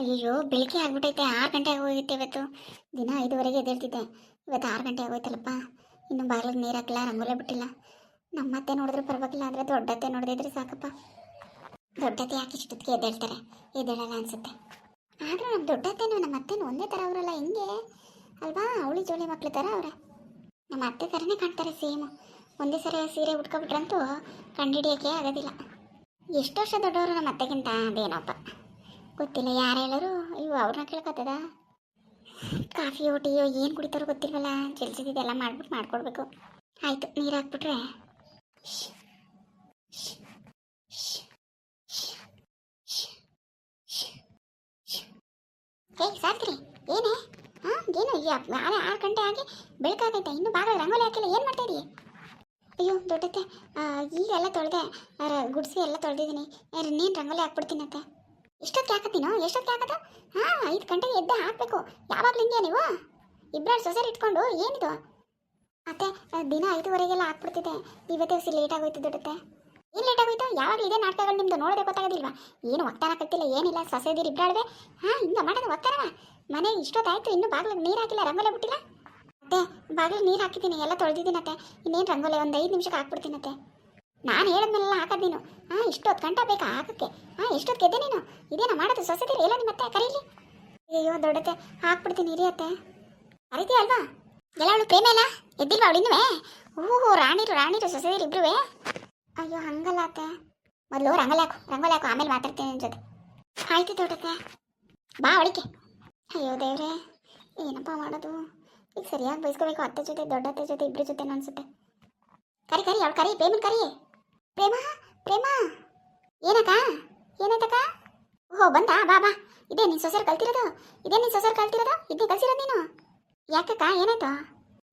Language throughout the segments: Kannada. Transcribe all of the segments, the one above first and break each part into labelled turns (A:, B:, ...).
A: ಅಯ್ಯೋ, ಬೆಳಿಗ್ಗೆ ಆಗ್ಬಿಟ್ಟೈತೆ, ಆರು ಗಂಟೆ ಆಗೋಗಿತ್ತು ಇವತ್ತು. ದಿನ ಐದುವರೆಗೆ ಎದ್ದೇಳ್ತಿದ್ದೆ. ಇವತ್ತು ಆರು ಗಂಟೆ ಆಗೋಯ್ತಲ್ಲಪ್ಪ ಇನ್ನು ಬಾಗಿಲಿಗೆ ನೀರು ಹಾಕಲ್ಲ ರಂಗೋಲೆ ಬಿಟ್ಟಿಲ್ಲ. ನಮ್ಮತ್ತೆ ನೋಡಿದ್ರೆ ಪರವಾಗಿಲ್ಲ, ಆದರೆ ದೊಡ್ಡತ್ತೆ ನೋಡಿದ್ರೆ ಸಾಕಪ್ಪ. ದೊಡ್ಡತ್ತೆ ಯಾಕೆ ಇಷ್ಟೊತ್ತಿಗೆ ಎದ್ದೇಳ್ತಾರೆ? ಎದ್ದೇಳಲ್ಲ ಅನ್ಸುತ್ತೆ. ಆದರೂ ನಮ್ಮ ದೊಡ್ಡತ್ತೆನೂ ನಮ್ಮ ಅತ್ತೆನೂ ಒಂದೇ ಥರ ಅವರಲ್ಲ, ಹಿಂಗೆ? ಅಲ್ವಾ? ಅವಳಿ ಜೋಳಿ ಮಕ್ಳು ಥರ ಅವರ. ನಮ್ಮ ಅತ್ತೆ ಥರನೇ ಕಾಣ್ತಾರೆ ಸೇಮ್. ಒಂದೇ ಸರಿ ಸೀರೆ ಉಟ್ಕೊಬಿಟ್ರಂತೂ ಕಂಡುಹಿಡಿಯೋಕ್ಕೆ ಆಗೋದಿಲ್ಲ. ಎಷ್ಟು ವರ್ಷ ದೊಡ್ಡವರು ನಮ್ಮ ಅತ್ತೆಗಿಂತ ಅದೇನಪ್ಪ ಗೊತ್ತಿಲ್ಲ ಯಾರು ಅಯ್ಯೋ ಅವ್ರನ್ನ ಕೇಳ್ಕೊತದ? ಕಾಫಿಯೋ ಟೀಯೋ ಏನು ಕುಡಿತಾರೋ ಗೊತ್ತಿಲ್ವಲ್ಲ ಜಲ್ಸಿದ್ದೆಲ್ಲ ಮಾಡ್ಬಿಟ್ಟು ಮಾಡ್ಕೊಡ್ಬೇಕು. ಆಯಿತು, ನೀರು ಹಾಕ್ಬಿಟ್ರೆ? ಹೇ ಸಾತ್ರಿ ಏನೇ? ಹಾಂ, ಏನು? ಆರು ಆರು ಗಂಟೆ ಆಗಿ ಬೆಳಕಾಗೈತೆ ಇನ್ನೂ ಬಾಗ ರಂಗೋಲಿ ಹಾಕಿಲ್ಲ, ಏನು ಮಾಡ್ತಾ ಇದೀಯ? ಅಯ್ಯೋ, ದೊಡ್ಡತ್ತೆ ಈಗೆಲ್ಲ ತೊಳೆದೆ ಗುಡಿಸಿ ಎಲ್ಲ ತೊಳೆದಿದ್ದೀನಿ. ನೀನು ರಂಗೋಲಿ ಹಾಕ್ಬಿಡ್ತೀನತ್ತೆ ಎಷ್ಟೊತ್ತಿಗೆ ಹಾಕತ್ತೀನೋ? ಎಷ್ಟೊತ್ತಿಗೆ ಹಾಕತ್ತ ಹಾಂ, ಐದು ಗಂಟೆಗೆ ಎದ್ದೆ ಹಾಕಬೇಕು. ಯಾವಾಗಲೂ ಹಿಂಗೆ ನೀವು? ಇಬ್ಬರು ಸೊಸೆರಿ ಇಟ್ಕೊಂಡು ಏನಿದು? ಅತ್ತೆ, ದಿನ ಐದುವರೆಗೆಲ್ಲ ಹಾಕ್ಬಿಡ್ತಿದ್ದೆ ಇವತ್ತೇ ಸಿ ಲೇಟ್ ಆಗೋಯ್ತು ದೊಡ್ಡತ್ತೆ. ಏನು ಲೇಟ್ ಆಗೋಯ್ತು? ಯಾವಾಗ ಇದೇ ನಾಟಕಗಳು ನಿಮ್ದು ನೋಡೋದೇ ಗೊತ್ತಾಗೋದಿಲ್ವಾ? ಏನು ಒತ್ತಾರ ಕಟ್ಟಿಲ್ಲ, ಏನಿಲ್ಲ, ಸೊಸೆದಿರಿ ಇಬ್ಬರಾಡ್ವೆ ಹಾಂ ಹಿಂಗೆ ಮಾಡೋದು ಒತ್ತಾನವ ಮನೆ ಇಷ್ಟೊತ್ತಾಯ್ತು, ಇನ್ನೂ ಬಾಗಿಲು ನೀರು ಹಾಕಿಲ್ಲ, ರಂಗೋಲೆ ಬಿಟ್ಟಿಲ್ಲ? ಅತ್ತೆ, ಬಾಗ್ಲಿಗೆ ನೀರು ಹಾಕಿದ್ದೀನಿ, ಎಲ್ಲ ತೊಳೆದಿದ್ದೀನತ್ತೆ. ಇನ್ನೇನು ರಂಗೋಲೆ? ಒಂದು ಐದು ನಿಮಿಷಕ್ಕೆ ಹಾಕ್ಬಿಡ್ತೀನತ್ತೆ ನಾನು ಹೇಳಿದ್ಮೇಲೆಲ್ಲ ಹಾಕೋದು ನೀನು. ಹಾಂ ಇಷ್ಟೊತ್ತು ಗಂಟೆ ಬೇಕಾ ಹಾಕಕ್ಕೆ? ಹಾಂ ಎಷ್ಟೊತ್ತು ಗೆದ್ದೆ ನೀನು. ಇದೇನ ಮಾಡೋದು ಸೊಸೆದಿರಿ? ಎಲ್ಲ ನಿಮ್ಮ ಅತ್ತೆ ಕರೀಲಿ? ಅಯ್ಯೋ ದೊಡ್ಡತ್ತೆ. ಹಾಕ್ಬಿಡ್ತೀನಿ, ಹಿರಿಯತ್ತೆ. ಕರಿತೀಯ ಅಲ್ವಾ? ಎಲ್ಲ ಅವಳು ಪ್ರೇಮ ಇಲ್ಲ? ಎದ್ದಿಲ್ವಾ ಅವಳು ಇನ್ನುವೇ? ಓಹೋ, ರಾಣಿರು ರಾಣಿರು, ಸೊಸೆದಿರು ಇಬ್ರುವೇ? ಅಯ್ಯೋ, ಹಂಗಲ್ಲ ಅತ್ತೆ. ಮೊದಲು ರಂಗೋಲಿ ಹಾಕು ರಂಗೋಲಿ ಹಾಕು, ಆಮೇಲೆ ಮಾತಾಡ್ತೀನಿ ನಿನ್ನ ಜೊತೆ. ಆಯ್ತು ದೊಡ್ಡತ್ತೆ. ಬಾ ಅವಳಿಕೆ ಅಯ್ಯೋ, ದೇವ್ರೆ. ಏನಪ್ಪ ಮಾಡೋದು? ಈಗ ಸರಿಯಾಗಿ ಬೈಸ್ಕೊಬೇಕು ಅತ್ತೆ ಜೊತೆ, ದೊಡ್ಡತ್ತೆ ಜೊತೆ ಇಬ್ಬರ ಜೊತೆ ಅನ್ಸುತ್ತೆ. ಕರಿ ಕರಿ, ಅವಳು ಕರಿ, ಪ್ರೇಮನ್ ಕರಿ. ಪ್ರೇಮ ಪ್ರೇಮ. ಏನಕ್ಕ? ಏನಾಯ್ತಕ್ಕ ಓಹೋ, ಬಂತಾ? ಬಾ ಬಾ. ಇದೇ ನಿನ್ನ ಸೊಸೆರು ಕಲ್ತಿರೋದು? ಇದೇ ನಿನ್ನ ಸೊಸೆರು ಕಲ್ತಿರೋದು? ಇದನ್ನೇ ಕಲ್ಸಿರೋದು ನೀನು? ಯಾಕಕ್ಕ, ಏನಾಯ್ತು?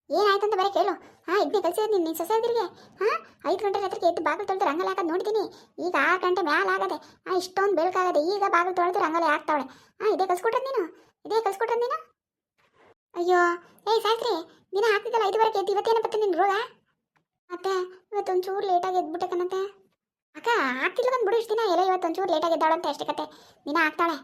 A: ಏನಾಯ್ತು ಅಂತ ಬರೀ ಕೇಳು. ಹಾಂ ಇದನ್ನೇ ಕಲ್ಸಿರೋದು ನೀನು ನಿನ್ನ ಸೊಸೆದಿರಿಗೆ ಹಾಂ, ಐದು ಗಂಟೆ ರಾತ್ರಿಗೆ ಎದ್ದು ಬಾಗಿಲು ತೊಳೆದು ರಂಗೋಲಿ ಹಾಕೋದು ನೋಡ್ತೀನಿ ಈಗ ಆರು ಗಂಟೆ ಮ್ಯಾಲ ಆಗದೆ. ಹಾಂ ಇಷ್ಟೊಂದು ಬೆಳಕಾಗದೆ. ಈಗ ಬಾಗಿಲು ತೊಳೆದು ರಂಗೋಲಿ ಹಾಕ್ತಾವಳೆ. ಹಾಂ, ಇದೇ ಕಲ್ಸ್ಕೊಟ್ರದ್ ನೀನು? ಇದೇ ಕಲ್ಸ್ಕೊಟ್ರದ್ ನೀನು? ಅಯ್ಯೋ, ಏಯ್ ಸಾಯ್ತ್ರಿ ದಿನ ಹಾಕ್ತಿದ್ದಲ್ಲ ಐದುವರೆಗೆ ಎದ್ದು ಇವತ್ತೇನಪ್ಪ ನಿನ್ನ ರೋಗ? ಮತ್ತೆ ಇವತ್ತೊಂಚೂರು ಲೇಟಾಗಿ ಎದ್ಬಿಟ್ಟೆ ಕಣತ್ತೆ. ಅಕ್ಕ ಆಗ್ತಿಲ್ಲ ಬಂದು ಬಿಡು ಇಷ್ಟು ದಿನ, ಎಲ್ಲ ಇವತ್ತೊಂಚೂರು ಲೇಟಾಗಿ ಎದ್ದಾಳಂತೆ ಅಷ್ಟೇ ಕತೆ. ದಿನ ಆಗ್ತಾಳೆ.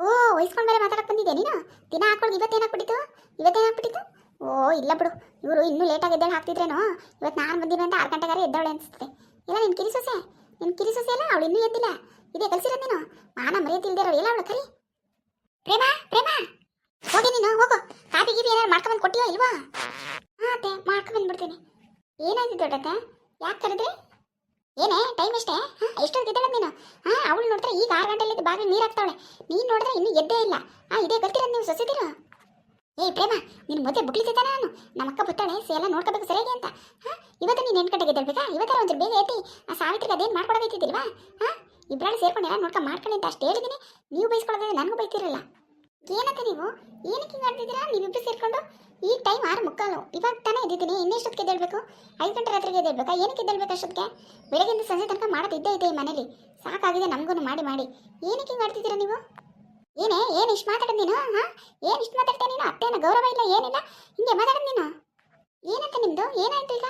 A: ಓ ವಹಿಸ್ಕೊಂಡ್ ಮೇಲೆ ಮಾತಾಡಕ್ಕೆ ಬಂದಿದ್ದೆ ನೀನು? ದಿನ ಹಾಕೊಂಡು ಇವತ್ತೇನಾಗ್ಬಿಟ್ಟಿತ್ತು ಇವತ್ತೇನಾಗ್ಬಿಟ್ಟಿತ್ತು ಓ, ಇಲ್ಲ ಬಿಡು. ಇವರು ಇನ್ನೂ ಲೇಟಾಗಿ ಎದ್ದೇಳು ಹಾಕ್ತಿದ್ರೇನೋ? ಇವತ್ತು ನಾನು ಬಂದಿನ ಅಂತ ಆರು ಗಂಟೆಗಾರ ಎದ್ದಾಳೆ ಅನಿಸುತ್ತೆ. ಇಲ್ಲ ನಿನ್ನ ಕಿರಿ ಸೊಸೆ. ನಿನ್ನ ಕಿರಿ ಸೊಸೆ ಅಲ್ಲ, ಅವಳು ಇನ್ನೂ ಎದ್ದಿಲ್ಲ. ಇದೇ ಕಲ್ಸಿರೋದು ನೀನು? ಮಾನ ಮರ್ಯಾದಿಲ್ದಿರೋ ಎಲ್ಲ ಅವಳು ಕರಿ ಪ್ರೇಮ ಪ್ರೇಮ. ಹೋಗಿ ನೀನು, ಹೋಗು. ಕಾಫಿ, ಗೀಫಿ ಏನಾರು ಮಾಡ್ಕೊಂಬಂದು ಕೊಟ್ಟಿಯೋ ಇಲ್ವಾ? ಹಾಂ, ಅತ್ತೆ, ಮಾಡ್ಕೊಂಬಂದ್ಬಿಡ್ತೀನಿ. ಏನಾಯ್ತು ದೊಡ್ಡಕ್ಕ? ಯಾಕೆ ಕರೆದ್ರಿ? ಏನೇ ಟೈಮ್ ಎಷ್ಟೇ? ಹಾಂ ಎಷ್ಟೊತ್ತು ಎದ್ದೇಳೋದು ನೀನು? ಹಾಂ, ಅವಳು ನೋಡಿದ್ರೆ ಈಗ ಆರು ಗಂಟೆಯಲ್ಲಿ ಬಾಗಿಲು ನೀರು ಹಾಕ್ತಾವಳೆ ನೀನು ನೋಡಿದ್ರೆ ಇನ್ನು ಎದ್ದೇ ಇಲ್ಲ. ಹಾಂ, ಇದೇ ಗೊತ್ತಿರೋದು ನೀವು ಸೊಸೆದಿರು? ಏಯ್, ಪ್ರೇಮ ನಿನ್ನ ಮೊದಲೇ ಬುಕ್ಲಿತಿದ್ದ ನಾನು. ನಮ್ಮ ಅಕ್ಕ ಬುತ್ತಾಳೆ ಎಲ್ಲ ನೋಡ್ಕೋಬೇಕು ಸರಿಯಾಗಿ ಅಂತ. ಹಾಂ, ಇವತ್ತು ನೀನು ಎಂಟು ಗಂಟೆಗೆ ಎದ್ದೇಳ್ಬೇಕಾ? ಇವತ್ತಾರ ಒಂದು ಬೇಗ ಐತಿ ಆ ಸಾವಿತ್ರಿಗೆ ಅದೇನು ಮಾಡ್ಕೊಡಬೇಕಿದ್ದಿಲ್ವಾ ಹಾಂ ಇಬ್ಬರಲ್ಲಿ ಸೇರ್ಕೊಂಡು ನೋಡ್ಕೊ ಮಾಡ್ಕೊಳ್ಳಿ ಅಂತ ಅಷ್ಟು ಹೇಳಿದ್ದೀನಿ ನೀವು ಬೈಸ್ಕೊಳ್ಳೋದ್ರೆ ನನಗೂ ಬೈತಿರಲ್ಲ. ಏನಂತ ನೀವು? ಏನಕ್ಕೆ ಹಿಂಗೆ ಆಡ್ತಿದ್ದೀರಾ? ನೀವಿಬ್ಬರು ಸೇರ್ಕೊಂಡು? ಈ ಟೈಮ್ ಆರು ಮುಕ್ಕಾಲು. ಇವಾಗ ತಾನೇ ಎದ್ದಿದ್ದೀನಿ ಇನ್ನೆಷ್ಟೊತ್ತಿಗೆ ಎದ್ದೇಳ್ಬೇಕು? ಐದು ಗಂಟೆ ರಾತ್ರಿಗೆ ಎದ್ದೇಳ್ಬೇಕಾ? ಏನಕ್ಕೆ ಎದ್ದೇಳ್ಬೇಕು ಅಷ್ಟೊತ್ತಿಗೆ? ಬೆಳಗ್ಗೆಯಿಂದ ಸಂಜೆ ತನಕ ಮಾಡೋದು ಇದ್ದೇ ಇದೆ ಈ ಮನೇಲಿ. ಸಾಕಾಗಿದೆ ನಮಗೂ ಮಾಡಿ ಮಾಡಿ. ಏನಕ್ಕೆ ಹಿಂಗೆ ಆಡ್ತಿದ್ದೀರಾ ನೀವು? ಏನೇ, ಏನು ಇಷ್ಟು ಮಾತಾಡೋದು ನೀನು? ಹಾಂ? ಏನು ಇಷ್ಟು ಮಾತಾಡ್ತೇನೆ ನೀನು? ಅತ್ತೇನ ಗೌರವ ಇಲ್ಲ, ಏನಿಲ್ಲ. ಹಿಂಗೆ ಮಾತಾಡೋದು ನೀನು? ಏನಂತ ನಿಮ್ಮದು ಏನಾಯ್ತು ಈಗ?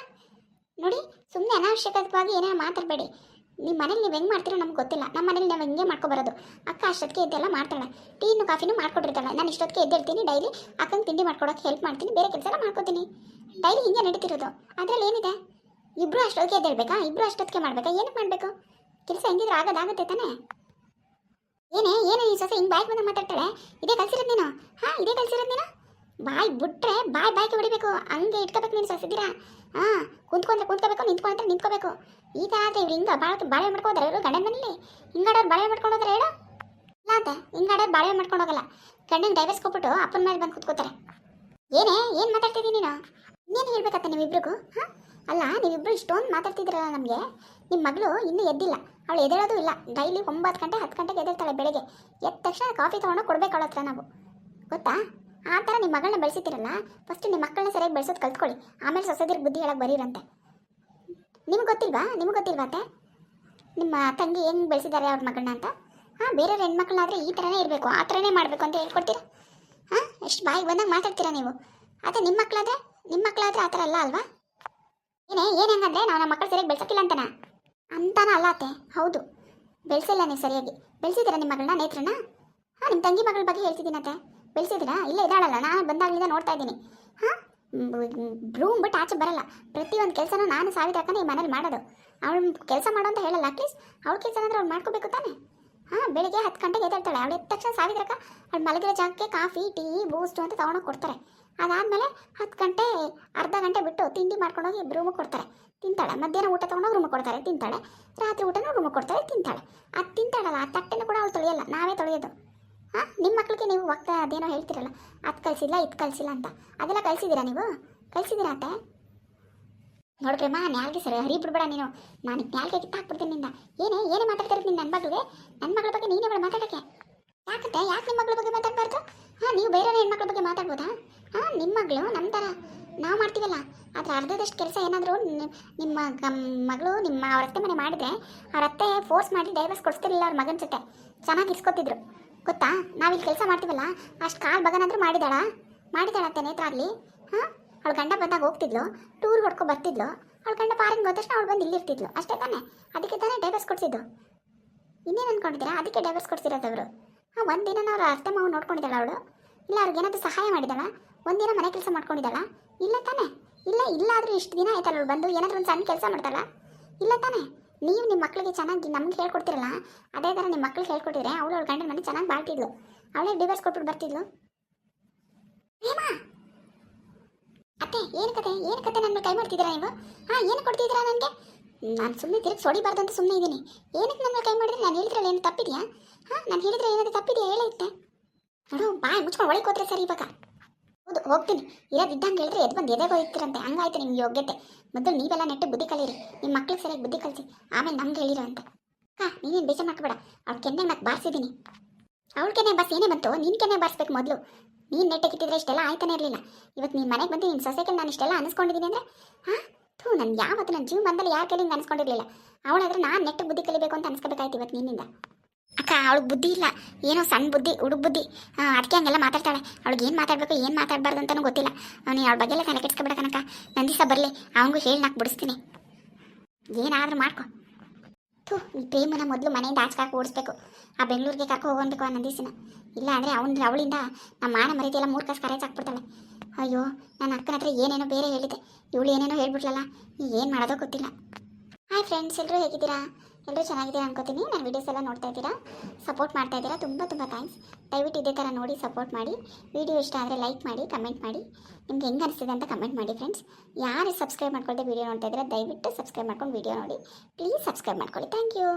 A: ನೋಡಿ ಸುಮ್ಮನೆ ಅನಾವಶ್ಯಕವಾಗಿ ಏನೇನೋ ಮಾತಾಡಬೇಡಿ. ನಿಮ್ಮ ಮನೇಲಿ ನೀವು ಹೆಂಗೆ ಮಾಡ್ತೀರೋ ನಮ್ಗೆ ಗೊತ್ತಿಲ್ಲ. ನಮ್ಮ ಮನೇಲಿ ನಾವು ಹೆಂಗೆ ಮಾಡ್ಕೊಬರೋದು ಅಕ್ಕ ಅಷ್ಟೊತ್ತಿಗೆ ಇದೆಲ್ಲ ಮಾಡ್ತಾಳೆ. ಟೀನು ಕಾಫಿನೂ ಮಾಡ್ಕೊಟ್ಟಿರ್ತಾಳೆ. ನಾನು ಇಷ್ಟೊತ್ತಿಗೆ ಎದ್ದಿರ್ತೀನಿ ಡೈಲಿ ಅಕ್ಕಂಗೆ ತಿಂಡಿ ಮಾಡ್ಕೊಡೋಕೆ ಹೆಲ್ಪ್ ಮಾಡ್ತೀನಿ, ಬೇರೆ ಕೆಲಸ ಎಲ್ಲ ಮಾಡ್ಕೊತೀನಿ. ಡೈಲಿ ಹಿಂಗೆ ನಡೀತಿರೋದು. ಅದರಲ್ಲಿ ಏನಿದೆ? ಇಬ್ಬರು ಅಷ್ಟೊತ್ತಿಗೆ ಎದ್ದೇಳ್ಬೇಕಾ ಇಬ್ಬರು ಅಷ್ಟೊತ್ತಿಗೆ ಮಾಡಬೇಕಾ? ಏನಕ್ಕೆ ಮಾಡಬೇಕು? ಕೆಲಸ ಹೆಂಗಿದ್ರೆ ಆಗೋದಾಗುತ್ತೆ ತಾನೇ? ಏನೇ ಏನೇ ಈ ಸೊಸೆ ಹಿಂಗೆ ಬಾಯ್ಗೆ ಬಂದು ಮಾತಾಡ್ತಾಳೆ? ಇದೇ ಕಲ್ಸಿರೋದು ನೀನು? ಹಾಂ, ಇದೇ ಕಲ್ಸಿರೋದು ನೀನು? ಬಾಯ್ ಬಿಟ್ಟರೆ ಬಾಯ್ ಬಾಯ್ಗೆ ಹೊಡಿಬೇಕು. ಹಂಗೆ ಇಟ್ಕೋಬೇಕು ನೀನು ಸೊಸಿದ್ದೀರಾ ಹಾಂ, ಕುಂತ್ಕೊಂಡ್ರೆ ಕುಂತ್ಕೋಬೇಕು, ನಿಂತ್ಕೊಂಡ್ರೆ ನಿಂತ್ಕೋಬೇಕು. ಈಗ ಆದರೆ ಇವ್ರು ಹಿಂಗೆ ಭಾಳ ಬಾಳೆ ಮಾಡ್ಕೊಂಡ್ರೆ ಇವರು ಗಂಡನ ಮನೇಲಿ? ಹಿಂಗಾಡೋರು ಬಾಳೆ ಮಾಡ್ಕೊಂಡು ಹೋದ್ರೆ ಹೇಳು? ಇಲ್ಲ ಅಂತ ಹಿಂಗಾಡೋರು ಬಾಳೆ ಮಾಡ್ಕೊಂಡು ಹೋಗಲ್ಲ. ಗಂಡನ ಡೈವರ್ಸ್ ಕೊಟ್ಬಿಟ್ಟು ಅಪ್ಪನ ಮೇಲೆ ಬಂದು ಕುತ್ಕೋತಾರೆ. ಏನೇ, ಏನು ಮಾತಾಡ್ತಿದ್ದೀನಿ ನೀನು? ಇನ್ನೇನು ಹೇಳ್ಬೇಕತ್ತ ನೀವಿಬ್ರಿಗೂ? ಹಾಂ? ಅಲ್ಲ, ನೀವಿಬ್ರು ಇಷ್ಟೊಂದು ಮಾತಾಡ್ತಿದ್ದೀರಲ್ಲ ನಮಗೆ. ನಿಮ್ಮ ಮಗಳು ಇನ್ನೂ ಎದ್ದಿಲ್ಲ. ಅವಳು ಎದ್ದೇಳೋದು ಇಲ್ಲ. ಡೈಲಿ ಒಂಬತ್ತು ಗಂಟೆ, ಹತ್ತು ಗಂಟೆಗೆ ಎದ್ದೇಳ್ತಾಳೆ ಬೆಳಗ್ಗೆ. ಎದ್ದ ತಕ್ಷಣ ಕಾಫಿ ತೊಗೊಂಡು ಕೊಡ್ಬೇಕು ಅವಳ ಹತ್ರ ನಾವು. ಗೊತ್ತಾ? ಆ ಥರ ನಿಮ್ಮ ಮಗಳನ್ನ ಬೆಳೆಸಿತಿರಲ್ಲ ಫಸ್ಟ್ ನಿಮ್ಮ ಮಕ್ಕಳನ್ನ ಸರಿಯಾಗಿ ಬೆಳೆಸೋದು ಕಲ್ತ್ಕೊಳ್ಳಿ. ಆಮೇಲೆ ಸೊಸೆದಿರ್ ಬುದ್ಧಿ ಹೇಳಕ್ಕೆ ಬರೀರಂತೆ. ನಿಮ್ಗೆ ಗೊತ್ತಿಲ್ವಾ? ನಿಮ್ಗೆ ಗೊತ್ತಿಲ್ವಾ ಅತ್ತೆ? ನಿಮ್ಮ ತಂಗಿ ಹೆಂಗೆ ಬೆಳೆಸಿದ್ದಾರೆ ಅವ್ರ ಮಗಳನ್ನ ಅಂತ? ಹಾಂ ಬೇರೆ ಹೆಣ್ಮಕ್ಳನ್ನಾದರೆ ಈ ಥರನೇ ಇರಬೇಕು, ಆ ಥರನೇ ಮಾಡಬೇಕು ಅಂತ ಹೇಳ್ಕೊಡ್ತೀರಾ? ಹಾಂ, ಎಷ್ಟು ಬಾಯಿಗೆ ಬಂದಾಗ ಮಾತಾಡ್ತೀರಾ ನೀವು? ಅದೇ ನಿಮ್ಮ ಮಕ್ಕಳಾದ್ರೆ ನಿಮ್ಮ ಮಕ್ಕಳಾದ್ರೆ ಆ ಥರ ಅಲ್ಲ ಅಲ್ವಾ? ಏನೇ, ಏನು ಹೆಂಗಂದ್ರೆ ನಾವು ನಮ್ಮ ಮಕ್ಕಳು ಸರಿಯಾಗಿ ಬೆಳ್ಸಕ್ಕಿಲ್ಲ ಅಂತನ? ಅಂತಾನ ಅಲ್ಲ ಅತ್ತೆ, ಹೌದು. ಬೆಳೆಸಿಲ್ಲ ಸರಿಯಾಗಿ. ಬೆಳೆಸಿದ್ದೀರಾ ನಿಮ್ಮ ಮಗಳನ್ನ ನೇತ್ರನ ಹಾಂ ನಿಮ್ಮ ತಂಗಿ ಮಗಳ ಬಗ್ಗೆ ಹೇಳ್ತಿದ್ದೀನತ್ತೆ ಬೆಳೆಸಿದ್ದೀರಾ? ಇಲ್ಲ ಇದ್ದಾಳಲ್ಲ, ನಾನು ಬಂದಾಗಲಿಂದ ನೋಡ್ತಾ ಇದ್ದೀನಿ. ಹಾಂ? ರೂಮ್ ಬಿಟ್ಟು ಆಚೆ ಬರಲ್ಲ. ಪ್ರತಿಯೊಂದು ಕೆಲಸನೂ ನಾನು ಸಾವಿರ ಹಾಕೊಂಡು ಈ ಮನೇಲಿ ಮಾಡೋದು. ಅವಳು ಕೆಲಸ ಮಾಡು ಅಂತ ಹೇಳಲ್ಲ, ಅಟ್ಲೀಸ್ಟ್ ಅವಳ ಕೆಲಸ ಅಂದ್ರೆ ಅವ್ಳು ಮಾಡ್ಕೋಬೇಕು ತಾನೆ. ಹಾಂ, ಬೆಳಿಗ್ಗೆ ಹತ್ತು ಗಂಟೆಗೆ ಎದ್ದೇಳ್ತಾಳೆ. ಅವಳು ಎದ್ದ ತಕ್ಷಣ ಸಾವಿರಕ್ಕ ಅವಳು ಮಲಗಿರೋ ಜಾಗಕ್ಕೆ ಕಾಫಿ, ಟೀ, ಬೂಸ್ಟು ಅಂತ ತೊಗೊಂಡೋಗಿ ಕೊಡ್ತಾರೆ. ಅದಾದಮೇಲೆ ಹತ್ತು ಗಂಟೆ, ಅರ್ಧ ಗಂಟೆ ಬಿಟ್ಟು ತಿಂಡಿ ಮಾಡ್ಕೊಂಡೋಗಿ ರೂಮಿಗೆ ಕೊಡ್ತಾರೆ. ತಿಂತಾಳೆ. ಮಧ್ಯಾಹ್ನ ಊಟ ತೊಗೊಂಡೋಗಿ ರೂಮಿಗೆ ಕೊಡ್ತಾರೆ. ತಿಂತಾಳೆ. ರಾತ್ರಿ ಊಟನೂ ರೂಮಿಗೆ ಕೊಡ್ತಾರೆ, ತಿಂತಾಳೆ. ಅದು ತಿಂತಾಳಲ್ಲ, ಆ ತಟ್ಟೆನೂ ಕೂಡ ಅವಳು ತೊಳೆಯಲ್ಲ. ನಾವೇ ತೊಳೆಯೋದು. ಹಾಂ ನಿಮ್ಮ ಮಕ್ಕಳಿಗೆ ನೀವು ಹೋಗ್ತಾ ಅದೇನೋ ಹೇಳ್ತಿರಲ್ಲ, ಅದು ಕಳಿಸಿಲ್ಲ ಇದು ಕಳಿಸಿಲ್ಲ ಅಂತ. ಅದೆಲ್ಲ ಕಳಿಸಿದ್ದೀರಾ ನೀವು? ಕಳಿಸಿದ್ದೀರಾ ಅತ್ತೆ? ನೋಡ್ರಿ ಮಾ ನ್ಯಾಲ್ಗೆ ಸರಿ ಹರಿ ಬಿಡ್ಬೇಡ ನೀನು ನಾನು ನ್ಯಾಲ್ಗೆ ಕಿತ್ತಾಕ್ಬಿಡ್ತೀನಿ ನಿಂದ. ಏನೇ ಏನೇ ಮಾತಾಡ್ತಿರೋದು ನಿನ್ನ ನನ್ನ ಮಗಳಿಗೆ? ನನ್ನ ಮಗಳ ಬಗ್ಗೆ ನೀನೇ ಬೇಡ ಮಾತಾಡೋಕ್ಕೆ. ಯಾಕಂತೆ ಯಾಕೆ ನಿಮ್ಮ ಮಗಳ ಬಗ್ಗೆ ಮಾತಾಡಬಾರ್ದು? ಹಾಂ, ನೀವು ಬೇರೆ ಹೆಣ್ಮಕ್ಳ ಬಗ್ಗೆ ಮಾತಾಡ್ಬೋದಾ? ಹಾಂ ನಿಮ್ಮ ಮಗಳು ನಮ್ಮ ಥರ. ನಾವು ಮಾಡ್ತೀವಲ್ಲ, ಆದರೆ ಅರ್ಧದಷ್ಟು ಕೆಲಸ ಏನಾದರೂ ನಿಮ್ಮ ಮಗಳು ನಿಮ್ಮ ಅವ್ರ ಅತ್ತೆ ಮನೆ ಮಾಡಿದ್ರೆ, ಅವ್ರ ಅತ್ತೆ ಫೋರ್ಸ್ ಮಾಡಿ ಡೈವರ್ಸ್ ಕೊಡಿಸ್ತಿರ್ಲಿಲ್ಲ ಅವ್ರ ಮಗನ ಜೊತೆ. ಚೆನ್ನಾಗಿ ಇಸ್ಕೊತಿದ್ರು. ಗೊತ್ತಾ? ನಾವಿಲ್ಲಿ ಕೆಲಸ ಮಾಡ್ತೀವಲ್ಲ, ಅಷ್ಟು ಕಾಲು ಬಗನಾದರೂ ಮಾಡಿದಾಳ ನೇತ್ರ ಆಗಲಿ ಹಾಂ? ಅವಳು ಗಂಡ ಬಂದಾಗ ಹೋಗ್ತಿದ್ಲು ಟೂರ್ ಹೊಡ್ಕೊ ಬರ್ತಿದ್ಲು, ಅವಳು ಗಂಡ ಪಾರಿಗೆ ಹೋದ ತಕ್ಷಣ ಅವಳು ಬಂದು ಇಲ್ಲಿರ್ತಿದ್ಲು ಅಷ್ಟೇ ತಾನೆ, ಅದಕ್ಕೆ ತಾನೇ ಡೈವರ್ಸ್ ಕೊಡಿಸಿದ್ದು. ಇನ್ನೇನು ಅಂದ್ಕೊಂಡಿದ್ದೀರಾ ಅದಕ್ಕೆ ಡೈವರ್ಸ್ ಕೊಡ್ಸಿರೋದು ಅವರು. ಹಾಂ ಒಂದಿನ ಅವ್ರು ಅತ್ತೆ ಮಾವು ನೋಡ್ಕೊಂಡಿದ್ದಾಳ ಅವಳು? ಇಲ್ಲ, ಅವ್ರಿಗೆ ಏನಾದರೂ ಸಹಾಯ ಮಾಡಿದಾಳ ಒಂದಿನ ಮನೆ ಕೆಲಸ ಮಾಡ್ಕೊಂಡಿದ್ದಾಳ? ಇಲ್ಲ ತಾನೆ. ಇಲ್ಲ ಇಲ್ಲ ಆದರೂ ಇಷ್ಟು ದಿನ ಆಯ್ತಲ್ಲ ಅವಳು ಬಂದು? ಏನಾದರೂ ಒಂದು ಸಣ್ಣ ಕೆಲಸ ಮಾಡ್ತಾಳ? ಇಲ್ಲ ತಾನೇ. ನೀವು ನಿಮ್ಮ ಮಕ್ಕಳಿಗೆ ಚೆನ್ನಾಗಿ ನಮ್ಗೆ ಹೇಳ್ಕೊಡ್ತಿರಲ್ಲ, ಅದೇ ಥರ ನಿಮ್ಮ ಮಕ್ಳಿಗೆ ಹೇಳ್ಕೊಟ್ಟಿದ್ರೆ ಅವಳು ಅವ್ಳ ಗಂಡನ ಮನೆ ಚೆನ್ನಾಗಿ ಬಾಳ್ತಿದ್ಲು. ಅವಳೇ ಡಿವೋರ್ಸ್ ಕೊಟ್ಬಿಟ್ಟು ಬರ್ತಿದ್ಲು. ಹೇಮಾ? ಅತ್ತೆ, ಏನು ಕತೆ? ಏನು ಕತೆ ನನ್ನ ಕೈ ಮಾಡ್ತಿದ್ದೀರಾ ನೀವು? ಹಾಂ, ಏನು ಕೊಡ್ತಿದ್ದೀರಾ ನನಗೆ? ನಾನು ಸುಮ್ಮನೆ ತಿರುಗಿ ಸೊಡಿಬಾರ್ದು ಅಂತ ಸುಮ್ಮನೆ ಇದ್ದೀನಿ ಏನಕ್ಕೆ ನನ್ನ ಕೈ ಮಾಡಿದ್ರೆ? ನಾನು ಹೇಳಿದ್ರೆ ಏನು ತಪ್ಪಿದೆಯಾ? ಹಾಂ, ನಾನು ಹೇಳಿದ್ರೆ ಏನಾದರೂ ತಪ್ಪಿದೆಯಾ? ಹೇಳುತ್ತೆ ನೋಡು, ಬಾಯ್ ಮುಚ್ಕೊಂಡು ಒಳಗೆ ಹೋದ್ರೆ ಸರಿ ಇವಾಗ. ಹೌದು, ಹೋಗ್ತೀನಿ. ಇರೋದಿದ್ದಂಗೆ ಹೇಳಿದ್ರೆ ಎದ್ದು ಬಂದು ಎದೆಗೆ ಹೋಗ್ತೀರಂತೆ ಹಂಗಾಯ್ತು ನಿಮ್ಗೆ ಯೋಗ್ಯತೆ. ಮೊದಲು ನೀವೆಲ್ಲ ನೆಟ್ಟು ಬುದ್ಧಿ ಕಲೀರಿ. ನಿಮ್ಮ ಮಕ್ಳಿಗೆ ಸರಿಯಾಗಿ ಬುದ್ಧಿ ಕಲಿಸಿ. ಆಮೇಲೆ ನಮ್ಗೆ ಹೇಳಿರೋ ಅಂತ. ಹಾಂ ನೀನೇನು ಬೇಜಾರು ಮಾಡ್ಕೋಬೇಡ. ಅವ್ಳ ಕೆನ್ನೆ ಮತ್ತೆ ಬಾರಿಸಿದ್ದೀನಿ ಅವಳ ಕೆನೆ ಬಸ್ ಏನೇ ಬಂತು? ನಿನ್ನ ಕೆನೆ ಬಾರಿಸ್ಬೇಕು ಮೊದಲು. ನೀನು ಕಿತ್ತಿದ್ರೆ ಇಷ್ಟೆಲ್ಲ ಆಯ್ತಾನೆ ಇರಲಿಲ್ಲ. ಇವತ್ತು ನೀನು ಮನೆಗೆ ಬಂದು ನಿನ್ನ ಸೊಸೆಗೆ ನಾನು ಇಷ್ಟೆಲ್ಲ ಅನಿಸ್ಕೊಂಡಿದ್ದೀನಿ ಅಂದರೆ, ಹಾಂ? ಥೂ, ನಾನು ಯಾವತ್ತು ನನ್ನ ಜೀವ ಬಂದಲ್ಲಿ ಯಾರ ಕೈಲಿ ಅನಿಸ್ಕೊಂಡಿರಲಿಲ್ಲ. ಅವಳಾದ್ರೆ ನಾನು ನೆಟ್ಟು ಬುದ್ಧಿ ಕಲಿಬೇಕು ಅಂತ ಅನ್ಸ್ಕೋಬೇಕಾಯ್ತು ಇವತ್ತು ನಿನ್ನಿಂದ. ಅಕ್ಕ, ಅವಳಿಗೆ ಬುದ್ಧಿ ಇಲ್ಲ. ಏನೋ ಸಣ್ಣ ಬುದ್ಧಿ, ಹುಡುಗ ಬುದ್ಧಿ. ಅದಕ್ಕೆ ಹಂಗೆಲ್ಲ ಮಾತಾಡ್ತಾಳೆ. ಅವಳಿಗೆ ಏನು ಮಾತಾಡಬೇಕು, ಏನು ಮಾತಾಡಬಾರ್ದು ಅಂತಲೂ ಗೊತ್ತಿಲ್ಲ. ಅವನು ಅವಳ ಬಗ್ಗೆ ಎಲ್ಲ ತಲೆ ಕೆಡ್ಸ್ಕೊಬೇಡ ಕನಕ ನಂದಿಸ ಬರಲಿ, ಅವನಿಗೂ ಹೇಳಿ ನಾಲ್ಕು ಬಿಡಿಸ್ತೀನಿ. ಏನಾದರೂ ಮಾಡ್ಕೊ. ಥೂ, ಈ ಪ್ರೇಮನ ಮೊದಲು ಮನೆಯಿಂದ ಆಚೆ ಓಡಿಸ್ಬೇಕು. ಆ ಬೆಂಗಳೂರಿಗೆ ಕರ್ಕೊ ಹೋಗೋಬೇಕು ಆ ನಂದಿಸಿನ ಇಲ್ಲ ಅಂದರೆ ಅವನ, ಅವಳಿಂದ ನಮ್ಮ ಮಾನ ಮರೀತಿ ಎಲ್ಲ ಮೂರು ಕಾಸು ಕರೆಕ್ಟ್ ಹಾಕ್ಬಿಡ್ತಾಳೆ ಅಯ್ಯೋ ನನ್ನ ಅಕ್ಕನ ಹತ್ರ ಏನೇನೋ ಬೇರೆ ಹೇಳಿದೆ ಇವಳು ಏನೇನೋ ಹೇಳ್ಬಿಟ್ಲಲ್ಲ, ಏನು ಮಾಡೋದೋ ಗೊತ್ತಿಲ್ಲ. ಹಾಯ್ ಫ್ರೆಂಡ್ಸ್ ಎಲ್ಲರೂ ಹೇಗಿದ್ದೀರಾ? ಎಲ್ಲರೂ ಚೆನ್ನಾಗಿದ್ದೀರಾ ಅನ್ಕೋತೀನಿ. ನನ್ನ ವೀಡಿಯೋಸ್ ಎಲ್ಲ ನೋಡ್ತಾ ಇದ್ದೀರಾ? ಸಪೋರ್ಟ್ ಮಾಡ್ತಾ ಇದ್ದೀರಾ? ತುಂಬ ತುಂಬ ಥ್ಯಾಂಕ್ಸ್ ದಯವಿಟ್ಟು ಇದೇ ಥರ ನೋಡಿ ಸಪೋರ್ಟ್ ಮಾಡಿ. ವಿಡಿಯೋ ಇಷ್ಟ ಆದರೆ ಲೈಕ್ ಮಾಡಿ ಕಮೆಂಟ್ ಮಾಡಿ. ನಿಮ್ಗೆ ಹೆಂಗೆ ಅನಿಸ್ತಿದೆ ಅಂತ ಕಮೆಂಟ್ ಮಾಡಿ ಫ್ರೆಂಡ್ಸ್ ಯಾರು ಸಬ್ಸ್ಕ್ರೈಬ್ ಮಾಡ್ಕೊಳ್ದೆ ವೀಡಿಯೋ ನೋಡ್ತಾ ಇದ್ದೀರಾ, ದಯವಿಟ್ಟು ಸಬ್ಸ್ಕ್ರೈಬ್ ಮಾಡ್ಕೊಂಡು ವೀಡಿಯೋ ನೋಡಿ. ಪ್ಲೀಸ್ ಸಬ್ಸ್ಕ್ರೈಬ್ ಮಾಡ್ಕೊಳ್ಳಿ. Thank you